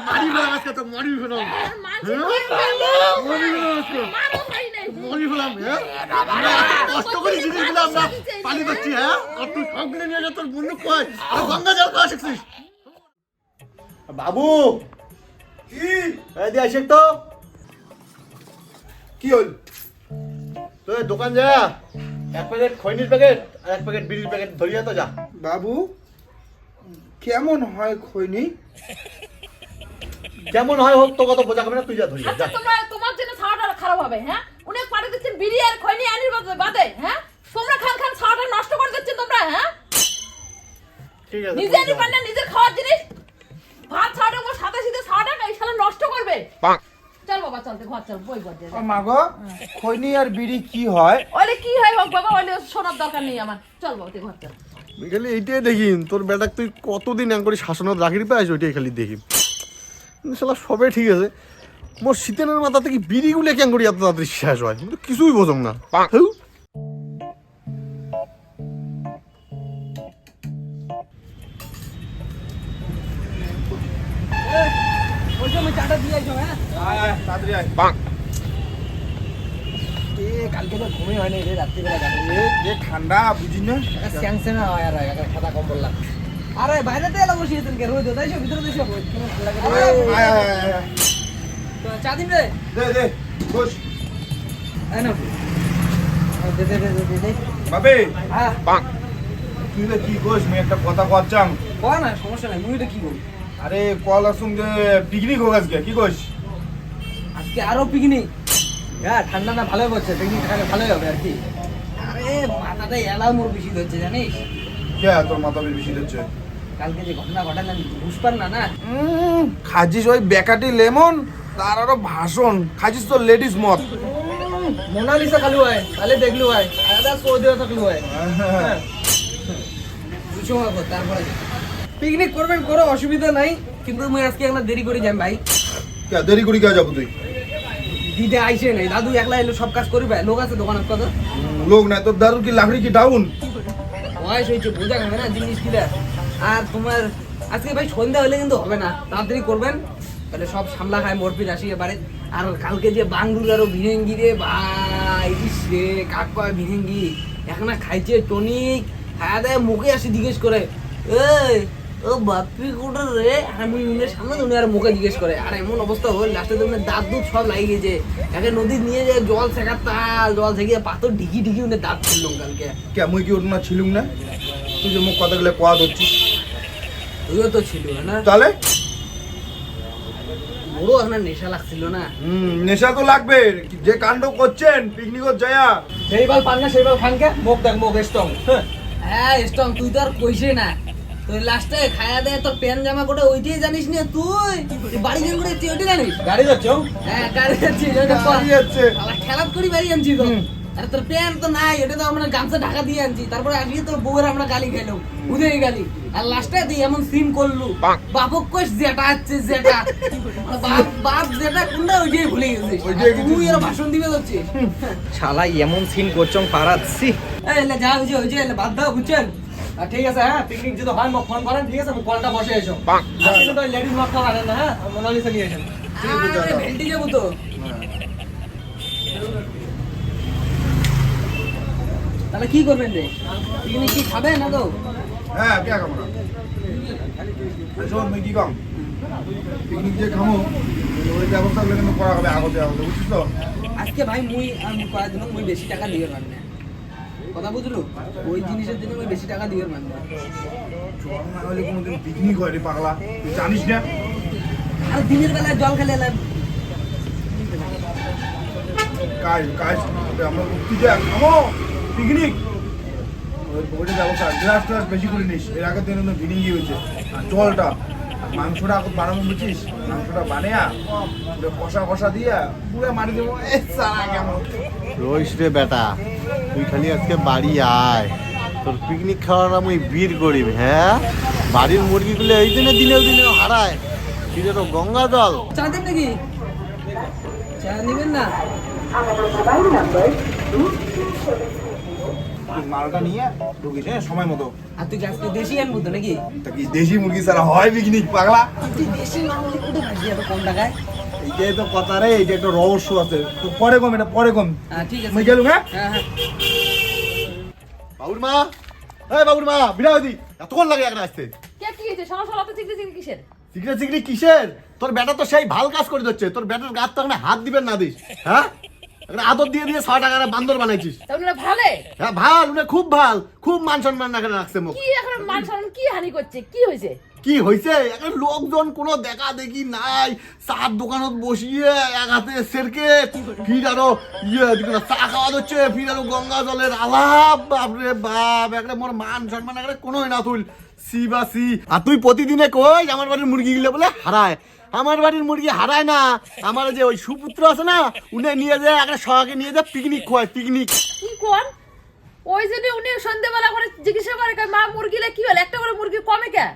মারি ফেলাম আজকে তো মারি ফেলাম হ্যাঁ? পেলাম। মারি ফেলাম আজকে। মারি ফেলাম হ্যাঁ? কষ্ট করে জিনিসগুলো আমরা পানি পাচ্ছি হ্যাঁ? আর তুই সবগুলো নিয়ে যা তোর বন্ধু কয় আর গঙ্গা জল খাওয়া শিখছিস? বাবু! কি? এই দিয়ে আসে তো। কি হল? তো দোকান যা। এক প্যাকেট খৈনির প্যাকেট আর এক প্যাকেট বিড়ির প্যাকেট ধরিয়া তো যা। বাবু কেমন হয় খৈনি? কেমন হয় হোক তো কত বোঝা খাবে না তুই যা ধরিয়া আচ্ছা তোমরা তোমার জন্য ছাওয়াটা খারাপ হবে হ্যাঁ? উনি পাঠিয়ে দিচ্ছেন? বিড়ি আর খৈনি আনির বাদে- বাদে হ্যাঁ? তোমরা খান খান ছাওয়াটা নষ্ট করে দিচ্ছেন তোমরা হ্যাঁ? ঠিক আছে নিজে যা। না নিজের খাওয়ার জিনিস। ভাত ছাওয়াটা ওর সাথে সাথে ছাওয়াটা এই শালা নষ্ট করবে। চল বাবা চল ঘর চল বই ঘর দিয়ে মা গো খৈনি আর বিড়ি কি হয়? ওলে কি হয় হোক বাবা ওলে শোনার দরকার নেই আমার। চল বাবা তুই ঘর চল। খালি এইটাই দেখি তোর বেটাক তুই কতদিন এম করে শাসনত রাখি পাইস ওইটাই খালি দেখি। শালা সবে ঠিক আছে। মোর শীতেনের মাথা থেকে বিড়িগুলো কেন করি এত তাড়াতাড়ি শেষ হয়? আমি তো কিছুই বোঝম না। কালকে তো ঘুমই হয়নি রে রাত্রিবেলা ঠান্ডা বুঝি না স্যাংসে না হয় আর খাতা কম বললাম। আরে বাইরে তো এলা বসিয়েছেন কে? রোদ তাই ভিতরে দেশে। চা দিন রে। দে দে বস। আয় দে দে দে দে দে দে। বাবে হ্যাঁ। তুই তো কি কইস আমি একটা কথা না সমস্যা নাই মুই তো কি আরে কলার সঙ্গে পিকনিক হোক আজকে কি কইস? আজকে আরও পিকনিক হ্যাঁ ঠান্ডা না ভালো করছে পিকনিক খালে ভালোই হবে আর কি। আরে মাথাটা এলা মোর বেশি ধরছে জানিস? কে তোর মাথা বেশি দিচ্ছে কালকে যে ঘটনা ঘটালাম বুঝপার না না। খাজিস ওই বেকাটি লেমন? তার আরও ভাষণ। খাজিস তো লেডিস মত মোনালিসা খালু হয় তাহলে দেখলু হয়। আলাদা সৌদিও থাকলু হয়। বুঝছ বাবু, তারপরে। পিকনিক করবেন কোনো অসুবিধা নাই। কিন্তু মুই আজকে একটা দেরি করে যাই ভাই। কে দেরি করি কে যাব তুই? দিদে আইসে নাই দাদু একলা এলো সব কাজ করবে। লোক আছে দোকানের কত? লোক নাই তোর দাদু কি লাকড়ি কি ডাউন বয়স হয়েছে, বোঝা যাবে না জিনিস কিলা আর তোমার, আজকে ভাই সন্ধ্যা হলে কিন্তু হবে না, তাড়াতাড়ি করবেন। তাহলে সব সামলা খায় মরপিট আসি এবারে। আর কালকে যে বাংলুর আরও ভিরেঙ্গি রে ভাই রে, কাক কয় ভিরেঙ্গি এখন খাইছে টনিক। খায়া দেয় মুখে আসি জিজ্ঞেস করে, এই ও বাপি কোটা রে। আমি উনের সামনে উনি আর মুখে জিজ্ঞেস করে আর এমন অবস্থা হল লাস্টে তুমি দাঁত দুধ সব লাগিয়ে গেছে একে নদী নিয়ে যায় জল শেখার তার জল থেকে পাথর ঢিকি ঢিকি উনি দাঁত ফেললাম কালকে। কে মুই কি না ছিলুম না? তুই যে মুখ কথা গেলে কোয়া ধরছিস? তুইও তো ছিল না তাহলে? বড় আপনার নেশা লাগছিল না। হুম নেশা তো লাগবে। যে কাণ্ড করছেন পিকনিকত যায়া। সেই বল পান না সেই বল খানকে মুখ দেখ মুখ স্ট্রং হ্যাঁ। স্ট্রং তুই তো আর কইছে না। তুই লাস্টে খায়া দেয় তোর প্যান জামা করে ওইটাই জানিস না তুই। বাড়ি গেল করে তুই ওইটাই জানিস গাড়ি যাচ্ছ হ্যাঁ গাড়ি যাচ্ছি গাড়ি যাচ্ছে। খেলাপ করি বাড়ি আনছি তো আরে তোর প্যান্ট তো নাই ওটা তো আমরা গামছা ঢাকা দিয়ে আনছি। তারপরে আজকে তোর বউয়ের আমরা গালি খেলাম উদয় গালি। আর লাস্টে তুই এমন সিন করলু বাপক কইস যেটা আছে যেটা। বাপ বাপ যেটা কোনটা ওইটাই ভুলে গেছিস। আর তুই এর ভাষণ দিবে যাচ্ছিস শালা এমন সিন করছং পারাচ্ছি এই এলে যা যে এলে বাদ দাও বুঝছেন? ঠিক আছে হ্যাঁ পিকনিক যদি হয় মোক ফোন করেন ঠিক আছে আমি কলটা বসে এসো। আজকে কিন্তু লেডিস খাওয়া না হ্যাঁ মোনালিসা নিয়ে এসেন আরে যাব তো। তাহলে কি করবেন রে? পিকনিক কি খাবে না তো? হ্যাঁ কে খাব না। শোন মুই কি কম পিকনিক যে খামো ওই ব্যবস্থা গুলো কিন্তু করা হবে আগতে আগতে বুঝছিস তো? আজকে ভাই মুই আমি করার জন্য মুই বেশি টাকা দিয়ে পারি না। কথা বুঝলো? ওই জিনিসের জন্য মুই বেশি টাকা দিয়ে পারি না চল না হলে কোনোদিন পিকনিক হয় রে পাগলা। তুই জানিস না? আর দিনের বেলায় জল খেলে এলাম। কাজ কাজ আমরা উঠতে যা খামো পিকনিক গ্লাস ট্লাস বেশি করে নিস। এর আগের দিন ভিড়িং গিয়ে হয়েছে আর জলটা মাংসটা এখন বুঝছিস? মাংসটা বানিয়া কষা কষা দিয়া পুরো মারি দেবো রইস রে বেটা। তুই খালি আজকে বাড়ি আয়। তোর পিকনিক খাওয়ার আমি বীর করিব হ্যাঁ? বাড়ির মুরগিগুলো এই দিনে দিনেও দিনেও হারায়। ফিরে তো গঙ্গা জল। চা দেন নাকি? চা নেবেন না? মালটা নিয়ে ঢুকিস হ্যাঁ সময় মতো। আর তুই আজকে দেশি আনব তো নাকি? তা কি দেশি মুরগি ছাড়া হয় পিকনিক পাগলা? তুই দেশি কম টাকায়? এইটাই তো কথা রে এইটা একটা রহস্য আছে। তো পরে কম এটা পরে কম। হ্যাঁ ঠিক আছে। আমি গেলুম হ্যাঁ? হ্যাঁ হ্যাঁ। বাবুর মা এই বাবুর মা বিরাদি এতক্ষণ লাগে একটা আসতে। কে কি হয়েছে? সকাল সকাল তো চিকতে চিকতে কিসের? কিসের? তোর বেটা তো সেই ভালো কাজ করে দিচ্ছে। তোর বেটার গাছ তো এখানে হাত দিবেন না দিস হ্যাঁ? আদর দিয়ে দিয়ে ছ টাকার বান্দর বানাইছিস। ভালে? হ্যাঁ ভালো উনি খুব ভালো। খুব মান সম্মান রাখে রাখছে মুখ। কি এখন মান সম্মান কি হানি করছে? কি হয়েছে? কি হয়েছে লোকজন কোনো দেখা দেখি নাই। চার দোকানত বসিয়ে এক হাতে সেরকে ফির আরও ইয়ে চা খাওয়া হচ্ছে ফির আরও গঙ্গা জলের আলাপ। বাপরে বাপ একটা মোর মান সম্মান একটা কোনো না তুই সি বা সি। আর তুই প্রতিদিনে কই, আমার বাড়ির মুরগি গিলে বলে হারায়। আমার বাড়ির মুরগি হারায় না। আমার যে ওই সুপুত্র আছে না, উনি নিয়ে যায় একটা সহাকে নিয়ে যায় পিকনিক খোয়ায় পিকনিক কি কোন? ওই জন্য উনি সন্ধ্যেবেলা করে জিজ্ঞাসা করে মা মুরগিলে কি হলো একটা করে মুরগি কমে কে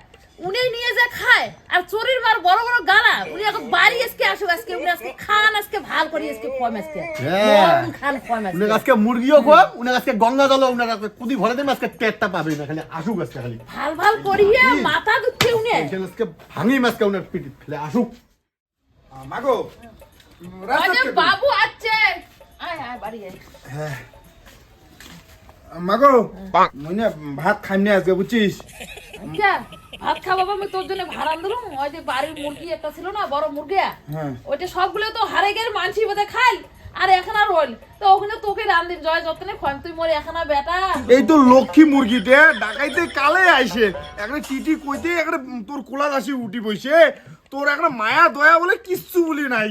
উনি নিয়ে যা খায়। আর চোরির মার বড় বড় গালা। উনি এখন বাড়ি আজকে আসুক আজকে উনি আজকে খান আজকে ভালো করে আজকে কম আজকে। হ্যাঁ। খান কম আজকে। আজকে মুরগিও খোয়াব উনি আজকে গঙ্গা জলও উনার আজকে কুদি ভরে দেবে আজকে পেটটা পাবে না খালি আসুক আজকে খালি। ভালো ভালো করিয়ে মাথা দুচ্ছে উনি। আজকে ভাঙি মাছকে উনার পিটি ফেলে আসুক। মাগো বাবু আছে আয় আয় বাড়ি আয়। মাগো মুই ভাত খাইম না আজকে বুঝছিস? আচ্ছা ভাত খাব আমি তোর জন্য ভাড়া দিলাম ওই যে বাড়ির মুরগি একটা ছিল না বড় মুরগি হ্যাঁ। ওইটা সবগুলো তো হারে গেলে মানসি বোধহয় খাই আর এখন আর রইল। তো ওখানে তোকে রান্দিন জয় যত্নে খোয়াম তুই মরে এখন বেটা। এই তো লক্ষ্মী মুরগিতে ডাকাইতে কালে আইসে একটা চিঠি কইতে একটা তোর কোলা দাসি উঠি বইছে। তোর একটা মায়া দয়া বলে কিচ্ছু বলি নাই।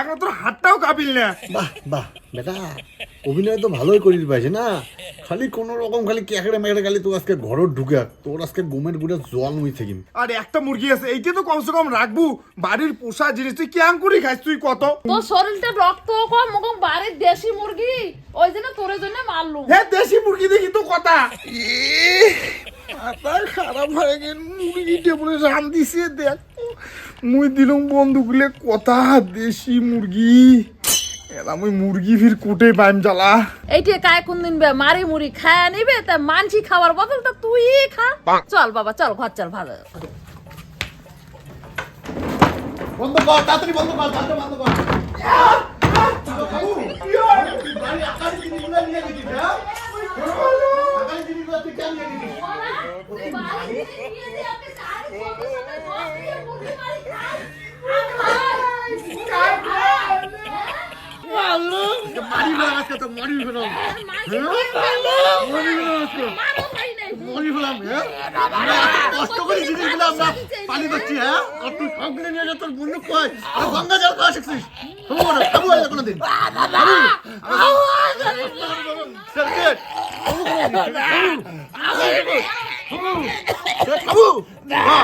এখন তোর হাতটাও কাঁপিল না। বাহ বাহ বেটা অভিনয় তো ভালোই করিস পাইছে না? খালি কোন রকম খালি ক্যাকড়ে ম্যাকড়ে খালি তো আজকে ঘরত ঢুকে তোর আজকে গুমের গুড়ে জল মুই থাকিম আর একটা মুরগি আছে এইটা তো কমসে কম রাখব। বাড়ির পোষা জিনিস তুই কেন করি খাইস তুই কত? তোর শরীরটা রক্ত কম ওরকম বাড়ির দেশি মুরগি ওই জন্য তোর জন্য মারলুম। হ্যাঁ দেশি মুরগি দেখি তো কথা। মাথা খারাপ হয়ে গেল মুরগি টেবুলে রান দিছে দেখ মুই দিলুম বন্ধুগুলো কথা দেশি মুরগি। এলা মুই মুরগি ফির কুটে পাইম জ্বালা। এইটা কায় কোন দিন বে মারি মুড়ি খায়া নিবে তা মানসি খাওয়ার বদল তা তুই খা। চল বাবা চল ঘর চল ভালো। বন্ধ কর তাড়াতাড়ি বন্ধ কর বন্ধ কর। মারি ফেলাম আজকে তো মারি ফেলাম মারি ফেলাম হ্যাঁ আমরা এত কষ্ট করে জিনিসগুলো আমরা পানি পাচ্ছি হ্যাঁ আর তুই সবগুলো নিয়ে যা তোর বন্ধু কয় আর গঙ্গা জল খাওয়া শিখছিস খাব না খাব না কোনোদিন সার্কেট খাব হ্যাঁ,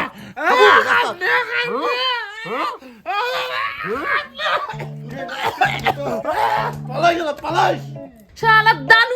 খাব পালাই গেল পালাই শালা দান